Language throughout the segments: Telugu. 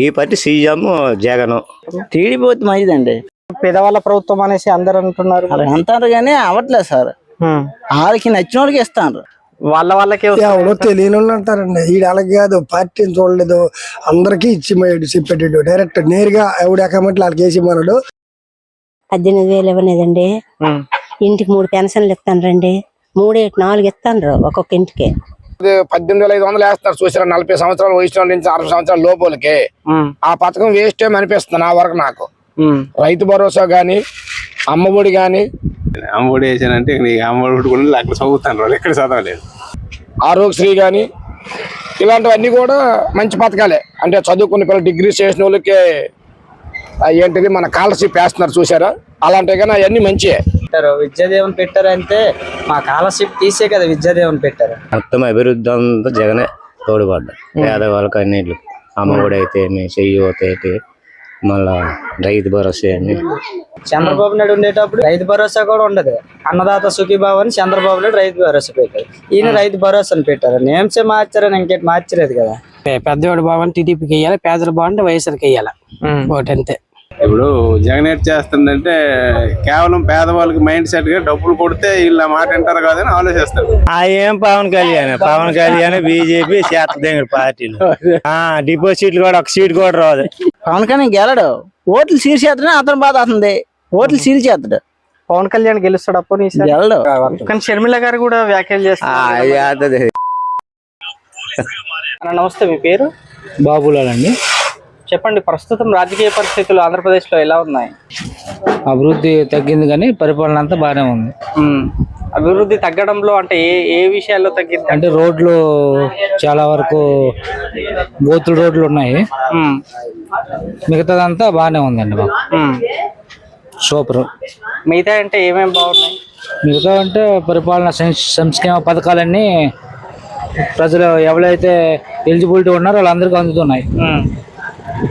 ఈ పార్టీ సీఎం జగన్. టీడీపీ పోతే మంచిదండి. పేదవాళ్ళ ప్రభుత్వం అనేసి అందరు అంటున్నారు. అంటారు కానీ అవ్వట్లేదు సార్. వాళ్ళకి నచ్చిన వాళ్ళకి ఇస్తాను వాళ్ళ వాళ్ళకే తెలియని వాళ్ళు అంటారండి. ఈ అలాగే కాదు పార్టీని చూడలేదు. అందరికీ ఇచ్చి మేడు చెప్పేటట్టు డైరెక్ట్ నేరుగా ఎవడు అకౌంట్ వాళ్ళకి వేసి మనడు పద్దెనిమిది వేలు ఇవ్వలేదండి. ఇంటికి మూడు పెన్షన్లు ఇస్తాను రండి మూడేటి నాలుగు ఇస్తాను ఒక్కొక్క ఇంటికి. పద్దెనిమిది వేల ఐదు వందలు వేస్తారు చూసారా నలభై సంవత్సరాల వయసు వాళ్ళ నుంచి అరవై సంవత్సరాల లోపలికి. ఆ పథకం వేస్ట్ ఏమి అనిపిస్తుంది నా వరకు నాకు. రైతు భరోసా గాని అమ్మఒడి గాని. అమ్మఒడి వేసానంటే నీకు అమ్మఒడి కూడా అక్కడ చదువుతాను వాళ్ళు ఎక్కడ చదవలేదు. ఆరోగ్యశ్రీ గాని ఇలాంటివన్నీ కూడా మంచి పథకాలే. అంటే చదువుకున్న పిల్లలు డిగ్రీ చేసిన వాళ్ళకి ఆ ఏంటిది మన స్కాలర్షిప్ వేస్తున్నారు చూసారా అలాంటివి కానీ అవన్నీ మంచియే. పెట్టారు. విద్యాదేవన్ పెట్టారు అంటే మా స్కాలర్షిప్ తీసే కదా విద్యాదేవన్ పెట్టారు. మొత్తం అభివృద్ధి అంతా జగనే తోడుపడ్డా పేదవాళ్ళకి అన్నిట్లు అమ్మఒడి అయితే ఏమి చెయ్యి అయితే మళ్ళా రైతు భరోసా అని చంద్రబాబు నాయుడు ఉండేటప్పుడు రైతు భరోసా కూడా ఉండదు. అన్నదాత సుఖీభావ్ అని చంద్రబాబు నాయుడు రైతు భరోసా పెట్టారు ఈయన రైతు భరోసా అని పెట్టారు. నేమ్సే మార్చారని ఇంకేటి మార్చలేదు కదా. పెద్దవాడు బాగుంటే టీడీపీకి వెయ్యాలి పేదలు బాగుంటే వైఎస్ఆర్కి వెయ్యాలి ఒకటి అంతే ఇప్పుడు జగన్ ఎట్ చేస్తుందంటే కేవలం పేదవాళ్ళకి మైండ్ సెట్గా డబ్బులు కొడితే వీళ్ళు మాట వింటారు కాదని ఆలోచిస్తారు. ఆ ఏం పవన్ కళ్యాణ్? పవన్ కళ్యాణ్ బీజేపీ చేతదేంగుడు పార్టీలు. ఆ డిపాజిట్లు కూడా ఒక సీట్ కూడా రాదు. పవన్ కళ్యాణ్ గెలడు. ఓట్లు సీల్చేస్తాడని అతను బాధ అవుతుంది. ఓట్లు సీల్చేస్తాడు పవన్ కళ్యాణ్ గెలుస్తాడు అప్పుడు ఈసారి? గెలడు. కానీ షర్మిల గారు కూడా వ్యాఖ్యలు ఆ, చేస్తారు నమస్తే మీ పేరు? బాబులాలండి చెప్పండి ప్రస్తుతం రాజకీయ పరిస్థితులు ఆంధ్రప్రదేశ్లో ఎలా ఉన్నాయి అభివృద్ధి తగ్గింది కానీ పరిపాలన అంతా బాగానే ఉంది. అభివృద్ధి తగ్గడంలో అంటే ఏ ఏ విషయాల్లో తగ్గింది అంటే రోడ్లు చాలా వరకు గోతులు రోడ్లు ఉన్నాయి. మిగతాదంతా బాగానే ఉందండి బాబు. సూపర్ మిగతా అంటే ఏమేమి బాగున్నాయి మిగతా అంటే పరిపాలన సంక్షేమ పథకాలన్నీ ప్రజలు ఎవరైతే ఎలిజిబిలిటీ ఉన్నారో వాళ్ళందరికీ అందుతున్నాయి.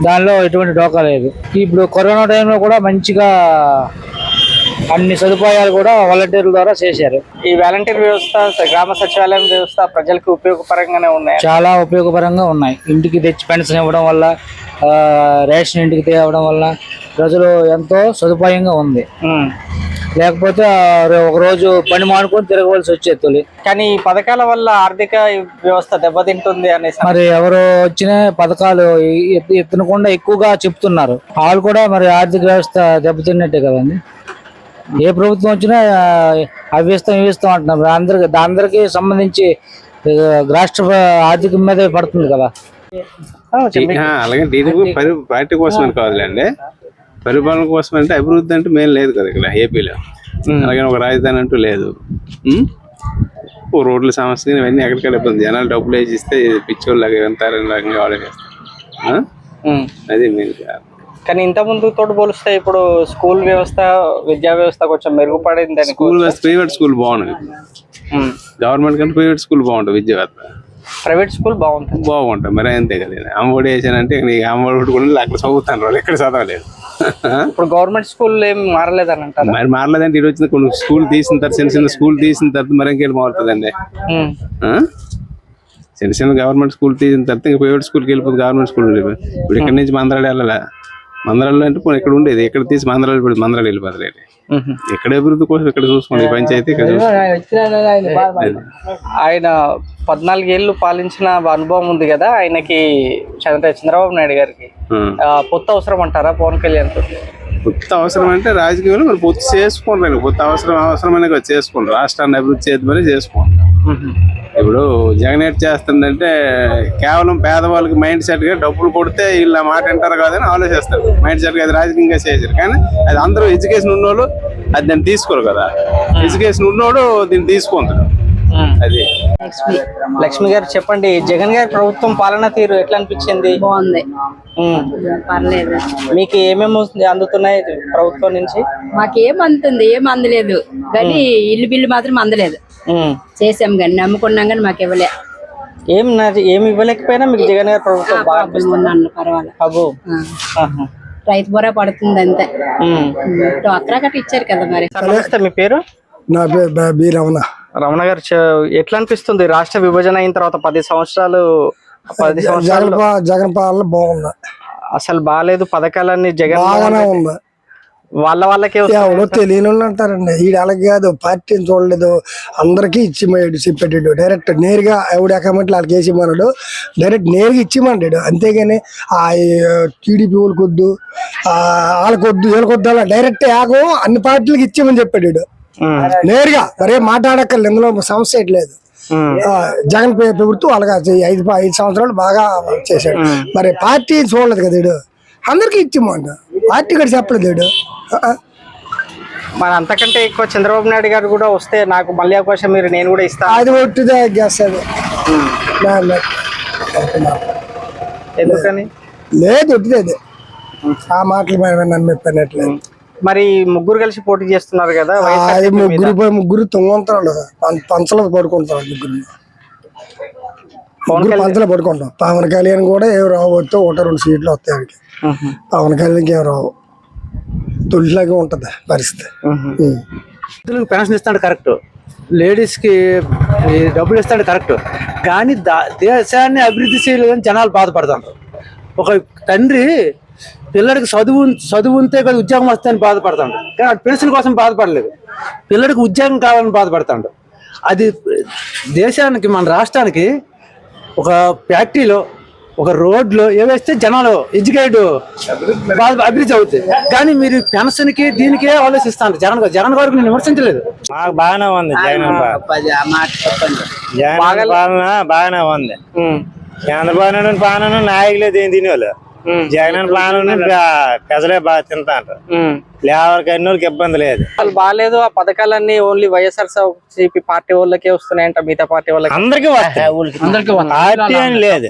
దానిలో ఎటువంటి డోకా లేదు. ఇప్పుడు కరోనా టైంలో కూడా మంచిగా అన్ని సదుపాయాలు కూడా వాలంటీర్ల ద్వారా చేశారు. ఈ వాలంటీర్ వ్యవస్థ గ్రామ సచివాలయం వ్యవస్థ ప్రజలకు ఉపయోగపరంగానే ఉన్నాయి. చాలా ఉపయోగపరంగా ఉన్నాయి. ఇంటికి తెచ్చి పెన్షన్ ఇవ్వడం వల్ల రేషన్ ఇంటికి తేవడం వల్ల ప్రజలు ఎంతో సదుపాయంగా ఉంది. లేకపోతే ఒక రోజు పని మానుకొని తిరగవలసి వచ్చేది తొలి. కానీ ఈ పథకాల వల్ల ఆర్థిక వ్యవస్థ దెబ్బతింటుంది అనేసి మరి ఎవరు వచ్చిన పథకాలు ఎత్- ఎత్తనకుండా ఎక్కువగా చెప్తున్నారు. వాళ్ళు కూడా మరి ఆర్థిక వ్యవస్థ దెబ్బతిన్నట్టే కదండి. ఏ ప్రభుత్వం వచ్చినా ఆ, అవి ఇస్తాం ఇవి ఇస్తాం అంటున్నారు. అందరికి అందరికి సంబంధించి రాష్ట్ర ఆర్థికం మీదే పడుతుంది కదా. అలాగే పార్టీ కోసం కాదులేండి. పరిపాలన కోసం అంటే అభివృద్ధి అంటే మేం లేదు కదా ఇక్కడ ఏపీలో అలాగే ఒక రాజధాని అంటూ లేదు. ఉం? ఓ రోడ్ల సమస్య ఇవన్నీ ఎక్కడికక్కడ ఇబ్బంది. జనాలు డబ్బులు వేసి ఇస్తే పిచ్చోళ్ళగా వెళ్తారని రకంగా ఆలోచిస్తారు ఆ? ఉమ్. అది మెయిన్ కానీ ఇంత ముందు తోటి పోలిస్తే ఇప్పుడు స్కూల్ వ్యవస్థ విద్యా వ్యవస్థ కొంచెం మెరుగుపడింది స్కూల్ ప్రైవేట్ స్కూల్ బాగుంది గవర్నమెంట్ కంటే ప్రైవేట్ స్కూల్ బాగుంటుంది విద్యావేత్త ప్రైవేట్ స్కూల్ బాగుంటుంది. బాగుంటాయి మరి అంతే కదా. అమ్మఒడి వేసానంటే నీకు అమ్మఒడి కూడా అక్కడ చదువుతాను వాళ్ళు ఎక్కడ చదవలేదు. ఇప్పుడు గవర్నమెంట్ స్కూల్ ఏం మారలేదని అంటారా? మరి మారలేదంటే ఇటు వచ్చిన కొన్ని స్కూల్ తీసిన తర్వాత చిన్న చిన్న స్కూల్ తీసిన తర్వాత మరి ఇంకేం మారుతుందండి? చిన్న చిన్న గవర్నమెంట్ స్కూల్ తీసిన తర్వాత ఇంకా ప్రైవేట్ స్కూల్కి వెళ్ళిపోతుంది గవర్నమెంట్ స్కూల్ ఇప్పుడు ఇక్కడ నుంచి మందరాడు వెళ్ళాలి? మందరాళ్ళు అంటే పోనీ ఇక్కడ ఉండేది? ఇక్కడ తీసి మందరాలు పెడితే మందరాలు వెళ్ళిపోతుంది ఉహు. ఇక్కడ అభివృద్ధి కోసం ఇక్కడ చూసుకోండి? పంచాయతీ ఇక్కడ చూసుకోండి ఆయన? పద్నాలుగేళ్ళు పాలించిన అనుభవం ఉంది కదా ఆయనకి చంద్ర చంద్రబాబు నాయుడు గారికి. పొత్తు అవసరం అంటారా పవన్ కళ్యాణ్తో కొత్త అవసరం అంటే రాజకీయంలో మరి పూర్తి చేసుకోండి కొత్త అవసరం అవసరమైన చేసుకోండి రాష్ట్రాన్ని అభివృద్ధి చేద్దామని చేసుకోండి ఇప్పుడు జగన్ ఎట్ చేస్తుందంటే కేవలం పేదవాళ్ళకి మైండ్ సెట్గా డబ్బులు కొడితే వీళ్ళు మాట వింటారు కాదని ఆలోచిస్తారు. మైండ్ సెట్గా అది రాజకీయంగా చేశారు. కానీ అది అందరూ ఎడ్యుకేషన్ ఉన్నోళ్ళు అది దాన్ని తీసుకోరు కదా. ఎడ్యుకేషన్ ఉన్నోడు దీన్ని తీసుకుంటారు అది. లక్ష్మి గారు చెప్పండి జగన్ గారి ప్రభుత్వం పాలన తీరు ఎట్లా అనిపించింది? బాగుంది. పర్లేదు. మీకు ఏమేమి అందుతున్నాయి ప్రభుత్వం నుంచి? మాకేం అందుతుంది ఏం అందలేదు. కానీ ఇల్లు బిల్లు మాత్రం అందలేదు. చేసాం కానీ నమ్ముకున్నాం కానీ మాకు ఇవ్వలే. ఏం నా- ఏమి ఇవ్వలేకపోయినా మీకు జగన్ గారి ప్రభుత్వం బాగా అనిపిస్తుంది. ఉన్నాను పర్వాలేదు. ఆహా. రైతు బోరా పడుతుంది అంతే. ఉమ్. డ్వాక్రా కట్ట ఇచ్చారు కదా మరి. నమస్తే మీ పేరు? నా పేరు బ- రమణ. రమణ గారు చ- ఎట్లా అనిపిస్తుంది? రాష్ట్ర విభజన అయిన తర్వాత పది సంవత్సరాలు పది జగన్ సంవత్సరాలు జగన్ పాలన బాగుంది. అసలు బాగాలేదు పథకాలన్నీ జగన్ బాగానే ఉంది. వాళ్ళ వాళ్ళకే. ఎవరో తెలియని వాళ్ళు అంటారండి. ఈడు అలాగే కాదు పార్టీని చూడలేదు. అందరికీ ఇచ్చిమయ్యాడు చెప్పేటాడు. డైరెక్ట్ నేరుగా ఎవడు అకౌంట్ వాళ్ళకి వేసి ఇమ్మన్నాడు డైరెక్ట్ నేరుగా ఇచ్చిమన్నాడు. అంతేగాని ఆ టీడీపీ వాళ్ళకి వద్దు ఆ, వాళ్ళకి వద్దు వీళ్ళకి వద్దు అలా డైరెక్ట్ యాగం అన్ని పార్టీలకు ఇచ్చేమని చెప్పాడు. నేరుగా మరే మాట్లాడక్కర్లేదు ఇందులో సమస్య లేదు. జగన్ ప్ర- ప్రభుత్వం అలాగా ఐదు ఐదు సంవత్సరాలు బాగా చేశాడు. మరి పార్టీ చూడలేదు కదా వీడు. అందరికీ ఇచ్చిమంట పార్టీ కూడా చెప్పలేదు. మరి అంతకంటే ఎక్కువ చంద్రబాబు నాయుడు గారు కూడా వస్తే నాకు మళ్ళీ అవకాశం మీరు నేను కూడా ఇస్తాను అది ఒట్టిదే గ్యాస్ అది. ఎందుకని? లేదు ఒట్టిదే అది. ఆ మాటలు నన్ను చెప్పినట్లేదు మరి ముగ్గురు కలిసి పోటీ చేస్తున్నారు కదా. ముగ్గురు ముగ్గురు తొంగొంతారు పంచలో పడుకుంటారు ముగ్గురు. పంచలో పడుకుంటాం పవన్ కళ్యాణ్ కూడా ఏం రావద్దు ఒకటి రెండు సీట్లు వస్తాయి ఆయనకి. పవన్ కళ్యాణ్కి ఏం రావు. తొలిలాగే ఉంటది పరిస్థితి. పెన్షన్ ఇస్తాడు కరెక్ట్. లేడీస్కి డబ్బులు ఇస్తాడు కరెక్ట్. కానీ దా- దేశాన్ని అభివృద్ధి చేయలేదని జనాలు బాధపడతారు. ఒక తండ్రి పిల్లడికి చదువు చదువు ఉంటే కదా ఉద్యోగం వస్తాయని బాధపడతాడు. కానీ వాడు పెన్షన్ కోసం బాధపడలేదు. పిల్లడికి ఉద్యోగం కావాలని బాధపడతాడు. అది దేశానికి మన రాష్ట్రానికి ఒక ఫ్యాక్టరీలో ఒక రోడ్లో ఏవేస్తే జనాలు ఎడ్యుకేట్ అభివృద్ధి అవుతాయి. కానీ మీరు పెన్షన్కి దీనికే ఆలోచిస్తాను జగన్ గారు జగన్ గారికి నేను విమర్శించలేదు. మాకు బాగానే ఉంది జగన్ జగన్ పాలన బాగానే ఉంది. చంద్రబాబు నాయుడు పాలన నాయకులే దీని తినేవాళ్ళు జగన్ పాలన ప్రజలే బాగా తింటారు ఉమ్. లేబర్ కన్నోళ్ళకి ఇబ్బంది లేదు. అసలు బాగాలేదు ఆ పథకాలన్నీ ఓన్లీ వైఎస్ఆర్సీపీ పార్టీ వాళ్ళకే వస్తున్నాయంట మిగతా పార్టీ వాళ్ళకి. అందరికీ వస్తాయి. లేదు.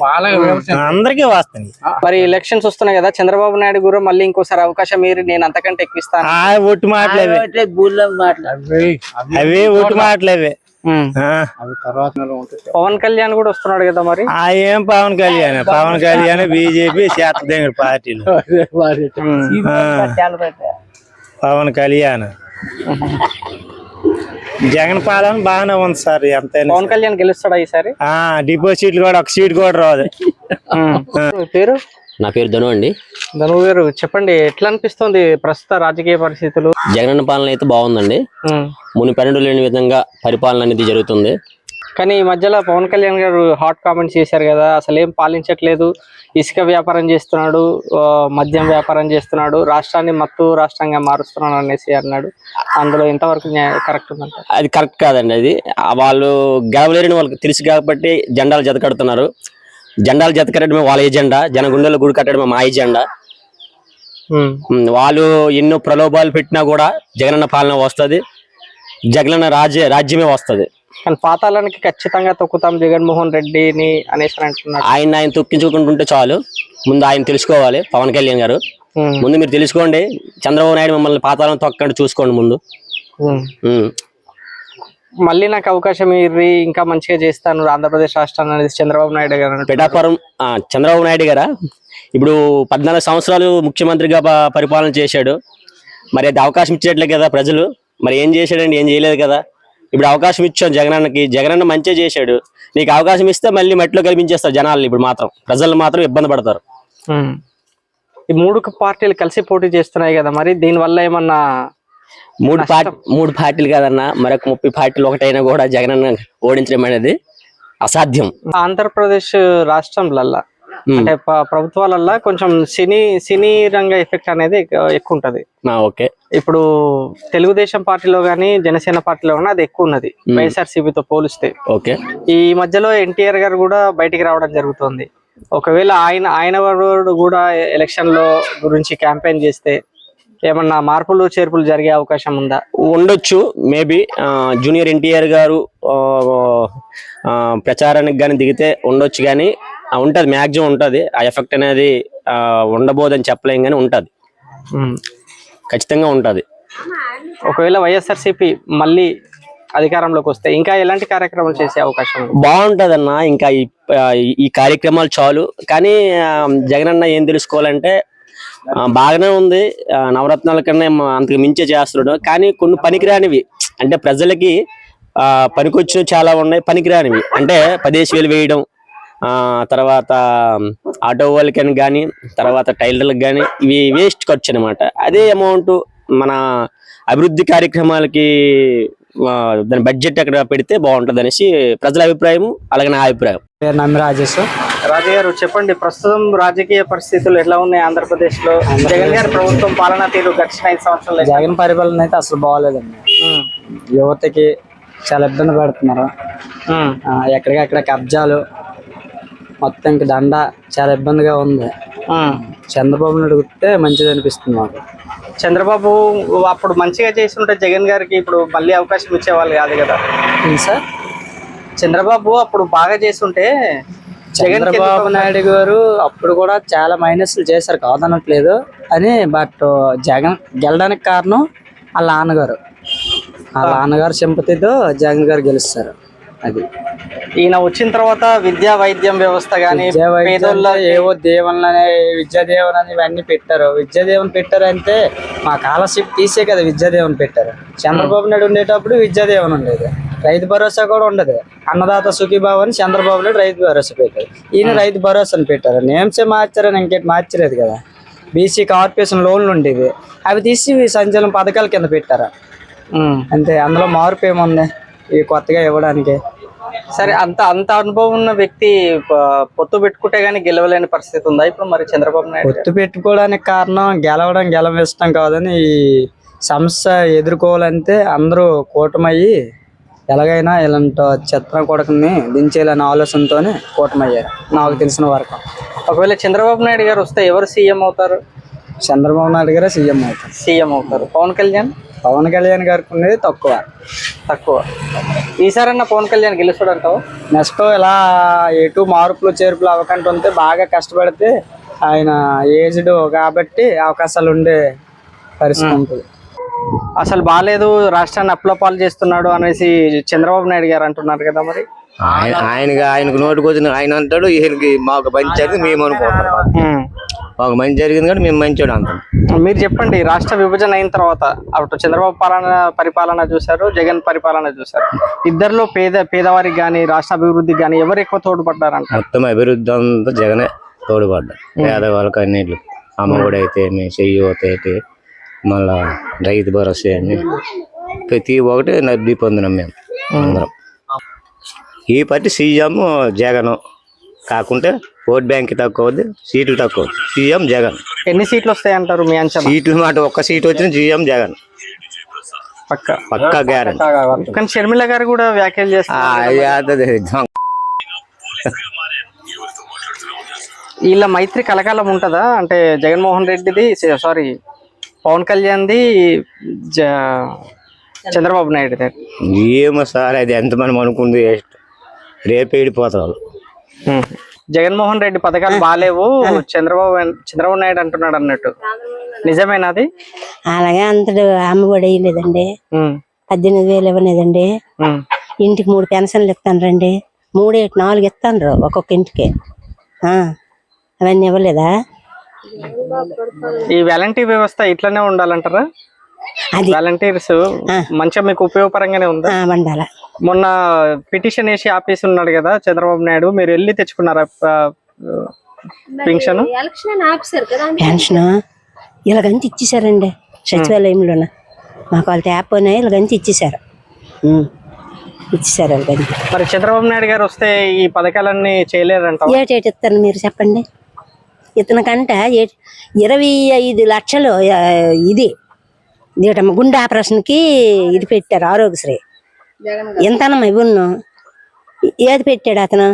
అందరికీ వస్తాయి. మరి ఎలక్షన్స్ వస్తున్నాయి కదా చంద్రబాబు నాయుడు కూడా మళ్ళీ ఇంకోసారి అవకాశం మీరు నేను అంతకంటే ఎక్కువ ఇస్తాను. ఆ ఒట్టు మాటలేవి అవి ఒట్టు మాటలేవి. పవన్ కళ్యాణ్ కూడా వస్తున్నాడు కదా మరి? ఆ ఏం పవన్ కళ్యాణ్? పవన్ కళ్యాణ్ బీజేపీ చేతదేంగుడు పార్టీలు. ఆ. పవన్ కళ్యాణ్. జగన్ పాలన బాగానే ఉంది సార్ ఎంతైనా పవన్ కళ్యాణ్ గెలుస్తాడా ఈసారి? ఆ డిపాజిట్లు కూడా ఒక సీట్ కూడా రాదు. పేరు? నా పేరు ధను అండి. ధనువు గారు చెప్పండి ఎట్లా అనిపిస్తుంది ప్రస్తుత రాజకీయ పరిస్థితులు? జగనన్న పాలన అయితే బాగుందండి. ఉమ్. మునిపెన్నడు లేని విధంగా పరిపాలన అనేది జరుగుతుంది. కానీ ఈ మధ్యలో పవన్ కళ్యాణ్ గారు హాట్ కామెంట్స్ చేశారు కదా అసలు ఏం పాలించట్లేదు. ఇసుక వ్యాపారం చేస్తున్నాడు మద్యం వ్యాపారం చేస్తున్నాడు రాష్ట్రాన్ని మత్తు రాష్ట్రంగా మారుస్తున్నాడు అనేసి అన్నాడు. అందులో ఎంతవరకు కరెక్ట్ ఉందంట అది కరెక్ట్ కాదండి అది. వాళ్ళు గెలవలేరని వాళ్ళకి తెలుసు కాబట్టి జెండాలు జత కడుతున్నారు జెండాలు జత కట్టడమే వాళ్ళ ఎజెండా జనగుండెలో గుడి కట్టడమే మా ఎజెండా. వాళ్ళు ఎన్నో ప్రలోభాలు పెట్టినా కూడా జగనన్న పాలన వస్తుంది జగనన్న రాజ్య రాజ్యమే వస్తుంది. కానీ పాతాళానికి ఖచ్చితంగా తొక్కుతాం జగన్మోహన్ రెడ్డిని అనేసి అంటున్నాడు ఆయన ఆయన తొక్కించుకుంటుంటే చాలు. ముందు ఆయన తెలుసుకోవాలి పవన్ కళ్యాణ్ గారు. ముందు మీరు తెలుసుకోండి చంద్రబాబు నాయుడు మిమ్మల్ని పాతాలను తొక్కండి చూసుకోండి ముందు. మళ్ళీ నాకు అవకాశం ఇర్రి ఇంకా మంచిగా చేస్తాను. ఆంధ్రప్రదేశ్ రాష్ట్రాన్ని అనేది చంద్రబాబు నాయుడు గారు. పిఠాపురం చంద్రబాబు నాయుడు గారా? ఇప్పుడు పద్నాలుగు సంవత్సరాలు ముఖ్యమంత్రిగా పరిపాలన చేశాడు. మరి అది అవకాశం ఇచ్చేట్లే కదా ప్రజలు. మరి ఏం చేశాడండి? ఏం చేయలేదు కదా. ఇప్పుడు అవకాశం ఇచ్చాం జగనన్నకి. జగనన్న మంచిగా చేశాడు. నీకు అవకాశం ఇస్తే మళ్ళీ మట్టిలో కల్పించేస్తారు జనాలు ఇప్పుడు మాత్రం. ప్రజలు మాత్రం ఇబ్బంది పడతారు. ఈ మూడు పార్టీలు కలిసి పోటీ చేస్తున్నాయి కదా మరి. దీని వల్ల ఏమన్నా మూడు పార్టీ మూడు పార్టీలు కాదన్నా మరొక ముప్పై పార్టీలు ఒకటైనా కూడా జగనన్న ఓడించడం అనేది అసాధ్యం. ఆంధ్రప్రదేశ్ రాష్ట్రంలల్లా. అంటే ప్రభుత్వాలల్లా కొంచెం సినీ సినీ రంగ ఎఫెక్ట్ అనేది ఎక్కు- ఎక్కువ ఉంటది ఓకే. ఇప్పుడు తెలుగుదేశం పార్టీలో గానీ జనసేన పార్టీలో గానీ అది ఎక్కువ ఉన్నది వైఎస్ఆర్సీపీతో పోలిస్తే. ఓకే. ఈ మధ్యలో ఎన్టీఆర్ గారు కూడా బయటికి రావడం జరుగుతుంది. ఒకవేళ ఆయన ఆయన కూడా ఎలక్షన్లో గురించి క్యాంపెయిన్ చేస్తే ఏమన్నా మార్పులు చేర్పులు జరిగే అవకాశం ఉందా? ఉండొచ్చు. మేబీ జూనియర్ ఎన్టీఆర్ గారు ప్రచారానికి కానీ దిగితే ఉండొచ్చు కానీ ఉంటుంది. మ్యాక్సిమం ఉంటుంది. ఆ ఎఫెక్ట్ అనేది ఉండబోదని చెప్పలేం కానీ ఉంటుంది. ఖచ్చితంగా ఉంటుంది. ఒకవేళ వైఎస్ఆర్సీపీ మళ్ళీ అధికారంలోకి వస్తే ఇంకా ఎలాంటి కార్యక్రమాలు చేసే అవకాశం బాగుంటదన్న. ఇంకా ఈ కార్యక్రమాలు చాలు. కానీ జగనన్న ఏం తెలుసుకోవాలంటే బాగానే ఉంది. నవరత్నాల కన్నా అంతకు మించే చేస్తున్నాడు. కానీ కొన్ని పనికిరానివి. అంటే ప్రజలకి పనికొచ్చిన చాలా ఉన్నాయి పనికిరానివి. అంటే పదేసి వేలు వేయడం ఆ తర్వాత ఆటో వాళ్ళకి కానీ తర్వాత టైలర్లకు కానీ ఇవి వేస్ట్ ఖర్చు అనమాట అదే అమౌంట్ మన అభివృద్ధి కార్యక్రమాలకి దాని బడ్జెట్ అక్కడ పెడితే బాగుంటుంది అనేసి ప్రజల అభిప్రాయం అలాగే నా అభిప్రాయం. పేరు నమ్మి రాజేశ్వర్. రాజు గారు చెప్పండి ప్రస్తుతం రాజకీయ పరిస్థితులు ఎట్లా ఉన్నాయి ఆంధ్రప్రదేశ్లో జగన్ గారి ప్రభుత్వం పాలనా తీరు గడిచిన ఐదు సంవత్సరాలు జగన్ పరిపాలన అయితే అసలు బాగోలేదండి. యువతకి చాలా ఇబ్బంది పడుతున్నారు. ఎక్కడికక్కడ కబ్జాలు మొత్తం ఇంక దండ చాలా ఇబ్బందిగా ఉంది. చంద్రబాబు నాయుడు గుర్తే మంచిది అనిపిస్తుంది మాకు. చంద్రబాబు అప్పుడు మంచిగా చేస్తుంటే జగన్ గారికి ఇప్పుడు మళ్ళీ అవకాశం ఇచ్చేవాళ్ళు కాదు కదా. సార్? చంద్రబాబు అప్పుడు బాగా చేస్తుంటే జగన్కి చంద్రబాబు నాయుడు గారు అప్పుడు కూడా చాలా మైనస్లు చేశారు కాదనట్లేదు. అని బట్ జగన్ గెలడానికి కారణం వాళ్ళ నాన్నగారు. వాళ్ళ నాన్నగారు సింపతితో జగన్ గారు గెలుస్తారు. అది. ఈయన వచ్చిన తర్వాత విద్యా వైద్యం వ్యవస్థ అంటే ఏవో దేవుళ్ళని విద్యాదేవన్ అని ఇవన్నీ పెట్టారు. విద్యాదేవన్ పెట్టారు అంటే మా స్కాలర్షిప్ తీసే కదా విద్యాదేవన్ పెట్టారు. చంద్రబాబు నాయుడు ఉండేటప్పుడు విద్యాదేవన్ ఉండేది. రైతు భరోసా కూడా ఉండదు. అన్నదాత సుఖీభావ అని చంద్రబాబు నాయుడు రైతు భరోసా పెట్టారు. ఈయన రైతు భరోసా అని పెట్టారు. నేమ్సే మార్చారని ఇంకేటి మార్చలేదు కదా. బీసీ కార్పొరేషన్ లోన్లు ఉండేవి. అవి తీసి సంచలన పథకాల కింద పెట్టారు? అంతే అందులో మార్పు ఏముంది? ఈ కొత్తగా ఇవ్వడానికి. సరే అంత అంత అనుభవం ఉన్న వ్యక్తి పొత్తు పెట్టుకుంటే గానీ గెలవలేని పరిస్థితి ఉందా ఇప్పుడు మరి చంద్రబాబు నాయుడు? పొత్తు పెట్టుకోవడానికి కారణం గెలవడం గెలవిష్టం కాదని ఈ సమస్య ఎదుర్కోవాలంటే అందరూ కూటమయ్యి ఎలాగైనా ఇలాంటి చిత్రం కొడుకుని దించేయాలనే ఆలోచనతోనే కూటమయ్యారు నాకు తెలిసిన వరకు. ఒకవేళ చంద్రబాబు నాయుడు గారు వస్తే ఎవరు సీఎం అవుతారు? చంద్రబాబు నాయుడు గారే సీఎం అవుతారు. సీఎం అవుతారు. పవన్ కళ్యాణ్? పవన్ కళ్యాణ్ గారికి ఉండేది తక్కువ. తక్కువ. ఈసారన్నా పవన్ కళ్యాణ్ గెలుస్తాడు అంటావు నెక్స్ట్ ఇలా ఎటు మార్పులు చేర్పులు అవ్వకుండా ఉంటే బాగా కష్టపడితే ఆయన ఏజ్డ్ కాబట్టి అవకాశాలు ఉండే పరిస్థితి ఉంటుంది. అసలు బాగాలేదు రాష్ట్రాన్ని అప్లపాలు చేస్తున్నాడు అనేసి చంద్రబాబు నాయుడు గారు అంటున్నారు కదా మరి? ఆయన ఆయనకి ఆయనకు నోటికి వచ్చిన ఆయన అంటాడు ఈయనకి మాకు మంచి జరిగింది మేము అనుకుంటాం మాకు మంచి జరిగింది కానీ మేము మంచోడు అంటాం. మీరు చెప్పండి రాష్ట్ర విభజన అయిన తర్వాత అటు చంద్రబాబు పాలన పరిపాలన చూశారు జగన్ పరిపాలన చూశారు. ఇద్దరిలో పేద పేదవారికి కానీ రాష్ట్ర అభివృద్ధికి కానీ ఎవరు ఎక్కువ తోడ్పడ్డారంట? మొత్తం అభివృద్ధి అంతా జగనే తోడుపడ్డా పేదవాళ్ళకి అన్నిట్లు. అమ్మఒడి అయితే చెయ్యి అయితే మళ్ళా రైతు భరోసా అని. ప్రతి ఒక్కటి లబ్ధి పొందినాం మేము అందరం. ఈ పార్టీ సీఎం జగన్ కాకుంటే ఓట్ బ్యాంక్ తక్కువ సీట్లు తక్కువ. సీఎం జగన్. ఎన్ని సీట్లు వస్తాయి అంటారు మీ అంచనా? సీట్లు మాట ఒక్క సీట్ వచ్చిన సీఎం జగన్. పక్క. పక్కా గ్యారెంటీ కానీ షర్మిల గారు కూడా వ్యాఖ్యలు చేస్తారు. వీళ్ళ మైత్రి కలకాలం ఉంటుందా? అంటే జగన్మోహన్ రెడ్డిది సారీ పవన్ కళ్యాణ్ది జ- చంద్రబాబు నాయుడుది ఏమో సార్ అది ఎంత మనం అనుకుంది వేస్ట్. రేపే వెళ్ళిపోతారు. జగన్మోహన్ రెడ్డి పథకాలు బాగాలేవు చంద్రబాబు చంద్రబాబు నాయుడు అంటున్నాడు అన్నట్టు. నిజమేనా అది? అలాగే అంతడు అమ్మ కూడా వేయలేదండి పద్దెనిమిది వేలు ఇవ్వలేదండి. ఇంటికి మూడు పెన్షన్లు ఇస్తాను రండి మూడు నాలుగు ఇస్తాను ఒక్కొక్క ఇంటికి. ఆ, అవన్నీ ఇవ్వలేదా? ఈ వాలంటీ వ్యవస్థ ఇట్లనే ఉండాలంటారా? అది. వాలంటీర్స్ మంచిగా మీకు ఉపయోగపరంగానే ఉందా? మొన్న పిటిషన్ వేసి ఆపేసి ఉన్నాడు కదా చంద్రబాబు నాయుడు మీరు వెళ్ళి తెచ్చుకున్నారా పెన్షన్? పెన్షన్? ఇలాగంతా ఇచ్చేసారండి సచివాలయంలోన. మాకు వాళ్ళ ట్యాప్ ఉన్నాయి ఇలాగంతా ఇచ్చేసారు. ఇచ్చేసారు ఇలాగంతా మరి చంద్రబాబు నాయుడు గారు వస్తే ఈ పథకాలన్నీ చేయలేరంట ఏటేటి ఇస్తారు మీరు చెప్పండి. ఇతని కంట ఏ- ఇరవై ఐదు లక్షలు ఇది. ఇదటమ్మ గుండె ఆపరేషన్కి ఇది పెట్టారు ఆరోగ్యశ్రీ. ఎంతనమ్మా ఇవ్వను? ఏది పెట్టాడు అతను?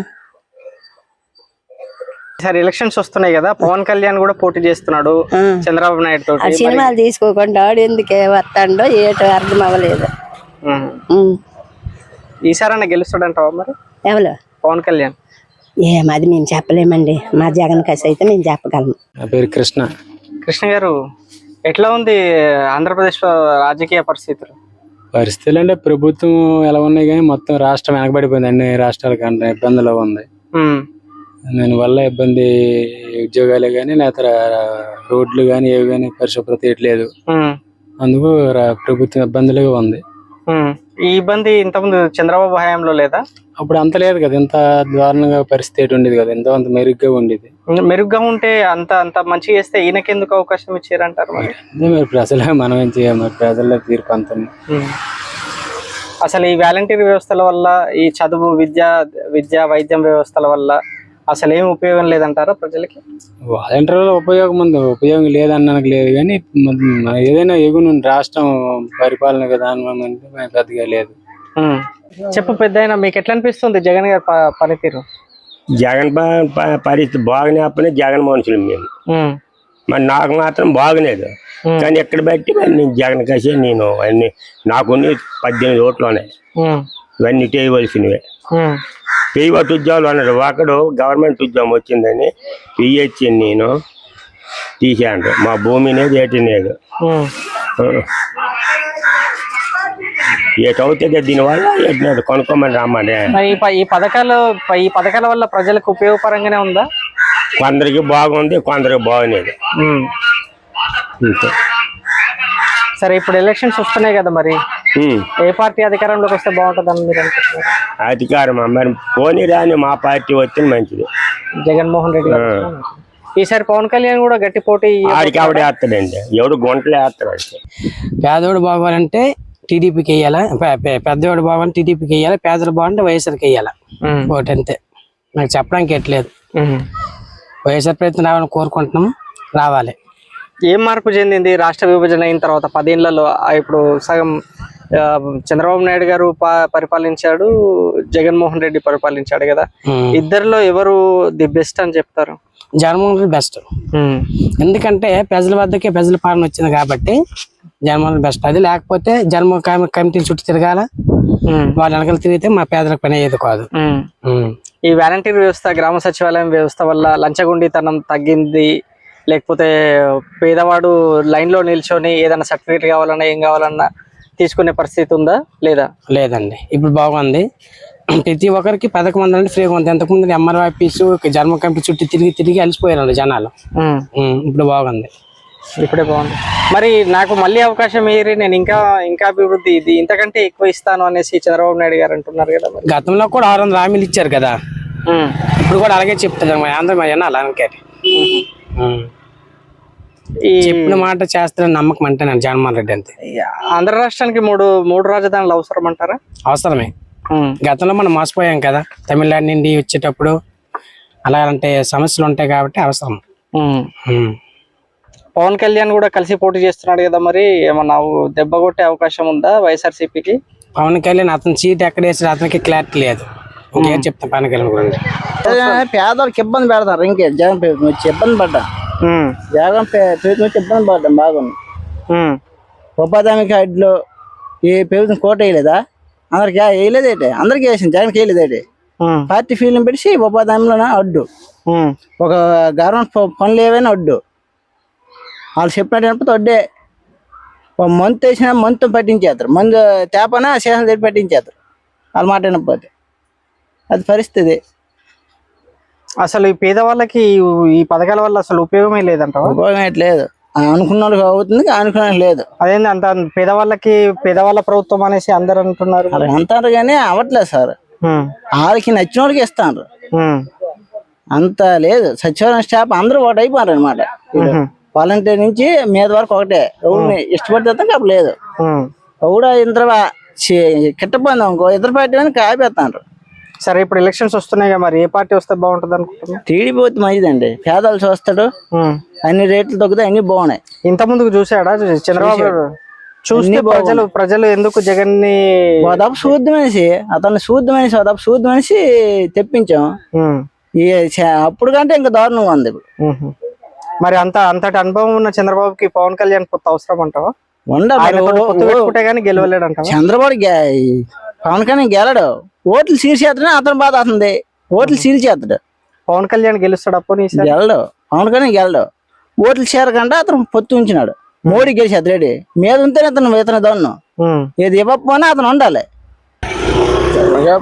ఈసారి ఎలక్షన్స్ వస్తున్నాయి కదా పవన్ కళ్యాణ్ కూడా పోటీ చేస్తున్నాడు. చంద్రబాబు నాయుడు ఆ తోటి సినిమాలు తీసుకోకుండా ఎందుకే వస్తాడో ఏటో అర్థం అవ్వలేదు. ఈసారన్నా గెలుస్తాడంటావా మరి? ఎవరు? పవన్ కళ్యాణ్. ఏమది మేము చెప్పలేమండి. మా జగన్ కసి అయితే మేము చెప్పగలము నా పేరు కృష్ణ. కృష్ణ గారు ఎట్లా ఉంది ఆంధ్రప్రదేశ్ రాజకీయ పరిస్థితులు? పరిస్థితులు అంటే ప్రభుత్వం ఎలా ఉన్నాయి కానీ మొత్తం రాష్ట్రం వెనకబడిపోయింది. అన్ని రాష్ట్రాల కంటే ఇబ్బందులు ఉంది. దానివల్ల ఇబ్బంది ఉద్యోగాలే కానీ లేకపోతే రోడ్లు కానీ ఏవి కానీ పరిశుభ్రత ఇట్లేదు. అందుకు రా- ప్రభుత్వం ఇబ్బందులుగా ఉంది. ఈ ఇబ్బంది ఇంతకుముందు చంద్రబాబు హయాంలో లేదా? అప్పుడు అంత లేదు కదా ఇంత దారుణంగా పరిస్థితి ఉండేది కదా ఎంతో అంత మెరుగ్గా ఉండేది. మెరుగ్గా ఉంటే అంత అంత మంచిగా చేస్తే ఈయనకెందుకు అవకాశం ఇచ్చారంటారు మరి? మరి ప్రజలే మనం ఏం చేయాలి ప్రజల తీర్పు అంత. అసలు ఈ వాలంటీర్ వ్యవస్థల వల్ల ఈ చదువు విద్య విద్య వైద్యం వ్యవస్థల వల్ల అసలు ఏం ఉపయోగం లేదంటారా ప్రజలకి? వాలంటీర్ల ఉపయోగం ఉంది. ఉపయోగం లేదన్నానికి లేదు కానీ ఏదైనా ఎగును రాష్ట్రం పరిపాలన విధానం అంటే పెద్దగా లేదు. చెప్పు పెద్ద మీకు ఎట్లా అనిపిస్తుంది జగన్ గారి ప- పనితీరు? జగన్ పరిస్థితి బాగనేపనే జగన్ మనుషులు మేము. మరి నాకు మాత్రం బాగలేదు. కానీ ఎక్కడ బట్టి నేను జగన్ కసే నేను అన్ని నాకు పద్దెనిమిది ఓట్లు ఉన్నాయి ఉమ్. ఇవన్నీ చేయవలసినవే. చేయవలసి ఉద్యోగాలు అన్నాడు. ఒకడు గవర్నమెంట్ ఉద్యోగం వచ్చిందని పిహెచ్చి నేను తీసాడు మా భూమినే ఏటినేది ఉమ్. ఏటవుతుంది దీనివల్ల ఎట్టినాడు కొనుక్కోమని రమ్మని. ఈ పథకాలు ఈ పథకాల వల్ల ప్రజలకు ఉపయోగపరంగానే ఉందా? కొందరికి బాగుంది కొందరికి బాగునేది. అంతే. సరే ఇప్పుడు ఎలక్షన్స్ వస్తున్నాయి కదా మరి. ఏ పార్టీ అధికారంలోకి వస్తే బాగుంటుందని మీరు అనుకుంటున్నారు? అధికారం మరి పోనీ రాని మా పార్టీ వచ్చింది మంచిది. జగన్మోహన్ రెడ్డి గారు. ఈసారి పవన్ కళ్యాణ్ కూడా గట్టి పోటీ ఆడికి ఆవిడ వేస్తాడండి. ఎవడు గుంటలు వేస్తాడు అంటే పేదవాడు బాగోవాలంటే టీడీపీకి వేయాలా? పె- పెద్దవాడు బాగోవాలంటే టీడీపీకి వేయాలి? పేదలు బాగుంటే వైఎస్ఆర్కి వేయాలా? ఉమ్. ఒకటి అంతే నాకు చెప్పడానికి ఎట్లేదు. వైఎస్ఆర్ ప్రయత్నం రావాలని కోరుకుంటున్నాము రావాలి. ఏం మార్పు చెందింది? రాష్ట్ర విభజన అయిన తర్వాత పదేళ్ళలో ఇప్పుడు సగం చంద్రబాబు నాయుడు గారు పరిపాలించాడు జగన్మోహన్ రెడ్డి పరిపాలించాడు కదా. ఇద్దరిలో ఎవరు ది బెస్ట్ అని చెప్తారు? జగన్మోహన్ రెడ్డి బెస్ట్. ఎందుకంటే ప్రజల వద్దకే ప్రజల పాలన వచ్చింది కాబట్టి జగన్మోహన్ రెడ్డి బెస్ట్. అది లేకపోతే జన్మ కమిటీల చుట్టూ తిరగాల. వాళ్ళ వెనకాల తిరిగితే మా పేదలకు పని అయ్యేది కాదు. ఈ వాలంటీర్ వ్యవస్థ గ్రామ సచివాలయం వ్యవస్థ వల్ల లంచగొండితనం తగ్గింది. లేకపోతే పేదవాడు లైన్లో నిల్చొని ఏదైనా సర్టిఫికేట్ కావాలన్నా ఏం కావాలన్నా తీసుకునే పరిస్థితి ఉందా? లేదా? లేదండి. ఇప్పుడు బాగుంది. ప్రతి ఒక్కరికి పథకం ఉందంటే ఫ్రీగా ఉంది. ఎంతకుముందు ఎంఆర్ఓ ఆఫీసు జన్మ కమిటీ చుట్టూ తిరిగి తిరిగి అలసిపోయారు జనాలు. ఇప్పుడు బాగుంది. ఇప్పుడే బాగుంది. మరి నాకు మళ్ళీ అవకాశం ఏరి నేను ఇంకా ఇంకా అభివృద్ధి ఇది ఇంతకంటే ఎక్కువ ఇస్తాను అనేసి చంద్రబాబు నాయుడు గారు అంటున్నారు కదా గతంలో కూడా ఆరు వందల హామీలు ఇచ్చారు కదా. ఇప్పుడు కూడా అలాగే చెప్తారు అందరూ అలాగే ఉమ్. ఈ చెప్పిన మాట చేస్తారని నమ్మకం అంటే నేను జగన్మోహన్ రెడ్డి అంతే. ఆంధ్ర రాష్ట్రానికి మూడు మూడు రాజధానులు అవసరం అంటారా? అవసరమే. గతంలో మనం మోసపోయాం కదా తమిళనాడు నుండి వచ్చేటప్పుడు. అలాంటి సమస్యలు ఉంటాయి కాబట్టి అవసరం. ఉమ్. ఉమ్. పవన్ కళ్యాణ్ కూడా కలిసి పోటీ చేస్తున్నాడు కదా మరి ఏమన్నా దెబ్బ కొట్టే అవకాశం ఉందా వైఎస్ఆర్సీపీకి? పవన్ కళ్యాణ్ అతని సీట్ ఎక్కడ వేసాడు అతనికి క్లారిటీ లేదు. ఇంకేం చెప్తాం? పవన్ కళ్యాణ్ గురించి ఇబ్బంది పెడతారు. ఇంకే జగన్ ప్రభుత్వం వచ్చి ఇబ్బంది పడ్డా? జగన్ ప్ర- ప్రభుత్వం వచ్చి ఇబ్బంది పడ్డాం బాగుంది. ఉపాధి కార్డులో ఏ ప్రభుత్వం కోట వేయలేదా? అందరికి వేయలేదేటి అందరికి వేసింది. జగన్కి వేయలేదేటి పార్టీ ఫీల్ని పెట్టి ఉపాధి హామీలోనే అడ్డు. ఒక గవర్నమెంట్ పనులు ఏవైనా అడ్డు. వాళ్ళు చెప్పినట్టు వినకపోతే అడ్డే. ఒక మంత్ వేసినా మంత్ పట్టించేస్తారు మందు తేపనా శేషం తెప్పి పట్టించేస్తారు వాళ్ళ మాట వినకపోతే. అది పరిస్థితి. అసలు ఈ పేదవాళ్ళకి ఈ- పథకాల వల్ల అసలు ఉపయోగమే లేదంటావా ఉపయోగం లేదు. అనుకున్న వాళ్ళకి అవుతుంది అనుకున్న లేదు. అదేంది అంత పేదవాళ్ళకి పేదవాళ్ళ ప్రభుత్వం అనేసి అందరు అంటున్నారు? అంటారు కానీ అవ్వట్లేదు సార్. వాళ్ళకి నచ్చిన వాళ్ళకి ఇస్తాను. అంత లేదు. సచివాలయం స్టాఫ్ అందరూ ఒకటి అయిపోయారు అనమాట వాలంటీర్ నుంచి మీద వరకు ఒకటే. ఎవరిని ఇష్టపడితే తప్ప లేదు. ఉమ్. కూడా ఇద్దరు కిట్టపోయింది అనుకో ఇద్దరు పార్టీ అని కాపేస్తాను సరే ఇప్పుడు ఎలక్షన్స్ వస్తున్నాయి కదా మరి ఏ పార్టీ వస్తే బాగుంటుంది అనుకుంటున్నా టీడీపీ పోతే మంచిదండి. పేదలు చూస్తాడు. అన్ని రేట్లు తగ్గుతాయి అన్ని బాగున్నాయి. ఇంత ముందుకు చూసాడా చంద్రబాబు గారు చూస్తే. ప్రజలు ప్రజలు ఎందుకు జగన్ని దాదాపు శూద్ధ మనిషి అతను శూద్ధ మనిషి దాదాపు శూద్ధ మనిషి తెప్పించాం. అప్పుడు కంటే ఇంకా దారుణంగా ఉంది ఇప్పుడు. మరి అంత అంతటి అనుభవం ఉన్న చంద్రబాబుకి పవన్ కళ్యాణ్ కొత్త అవసరం అంటావా? పొత్తు అంటావా చంద్రబాబు పవన్ కళ్యాణ్ గెలడు. ఓట్లు సీల్చేస్తాడే అతను బాధ అవుతుంది ఓట్లు సీల్చేస్తాడు పవన్ కళ్యాణ్ గెలుస్తాడు అప్పుడు ఈసారి? గెలడు. పవన్ కళ్యాణ్ గెలడు. ఓట్లు చేరకుండా అతను పొత్తు ఉంచినాడు. మోడీ గెలిచేది రెడీ. మీద ఉంటేనే అతను ఇతను దన్ను. ఏది ఇవ్వకపోయినా అతను ఉండాలి.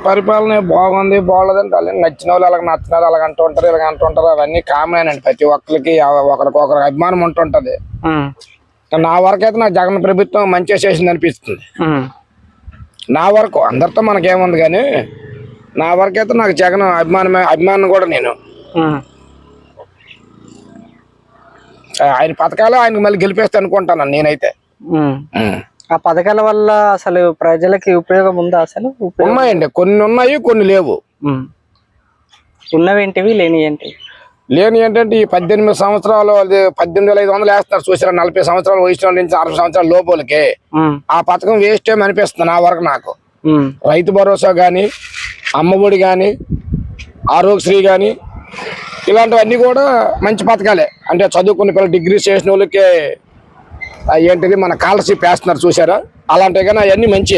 పరిపాలన బాగుంది బాగోలేదంటే వాళ్ళు నచ్చిన వాళ్ళు అలాగ నచ్చినారు అలాగ అంటూ ఉంటారు ఇలాగ అంటూ ఉంటారు. అవన్నీ కామన్ అండి. ప్రతి ఒక్కరికి ఒకరికి ఒకరికి అభిమానం ఉంటుంటది. నా వరకు అయితే నాకు జగన్ ప్రభుత్వం మంచిగా చేసింది అనిపిస్తుంది. నా వరకు అందరితో మనకేముంది కానీ నా వరకు అయితే నాకు జగన్ అభిమానమే అభిమానం కూడా నేను. ఆయన పథకాలు ఆయనకు మళ్ళీ గెలిపేస్తే అనుకుంటాను నేనైతే. ఆ. పథకాల వల్ల అసలు ప్రజలకి ఉపయోగం ఉందా అసలు? ఉన్నాయండి. కొన్ని ఉన్నాయి కొన్ని లేవు. ఉమ్. ఉన్నవేంటివి లేని ఏంటివి లేని ఏంటంటే ఈ పద్దెనిమిది సంవత్సరాలు అది పద్దెనిమిది వేల ఐదు వందలు వేస్తారు చూసారా? నలభై సంవత్సరాలు వయసు వాళ్ళ నుంచి అరవై సంవత్సరాల లోపలికి. ఆ పథకం వేస్ట్ ఏమి అనిపిస్తుంది నా వరకు నాకు. రైతు భరోసా కానీ అమ్మఒడి కానీ ఆరోగ్యశ్రీ కానీ ఇలాంటివన్నీ కూడా మంచి పథకాలే. అంటే చదువుకున్న పిల్లలు డిగ్రీ చేసిన వాళ్ళకి ఆ ఏంటిది మన స్కాలర్షిప్ వేస్తున్నారు చూసారా? అలాంటివి కానీ అవన్నీ news.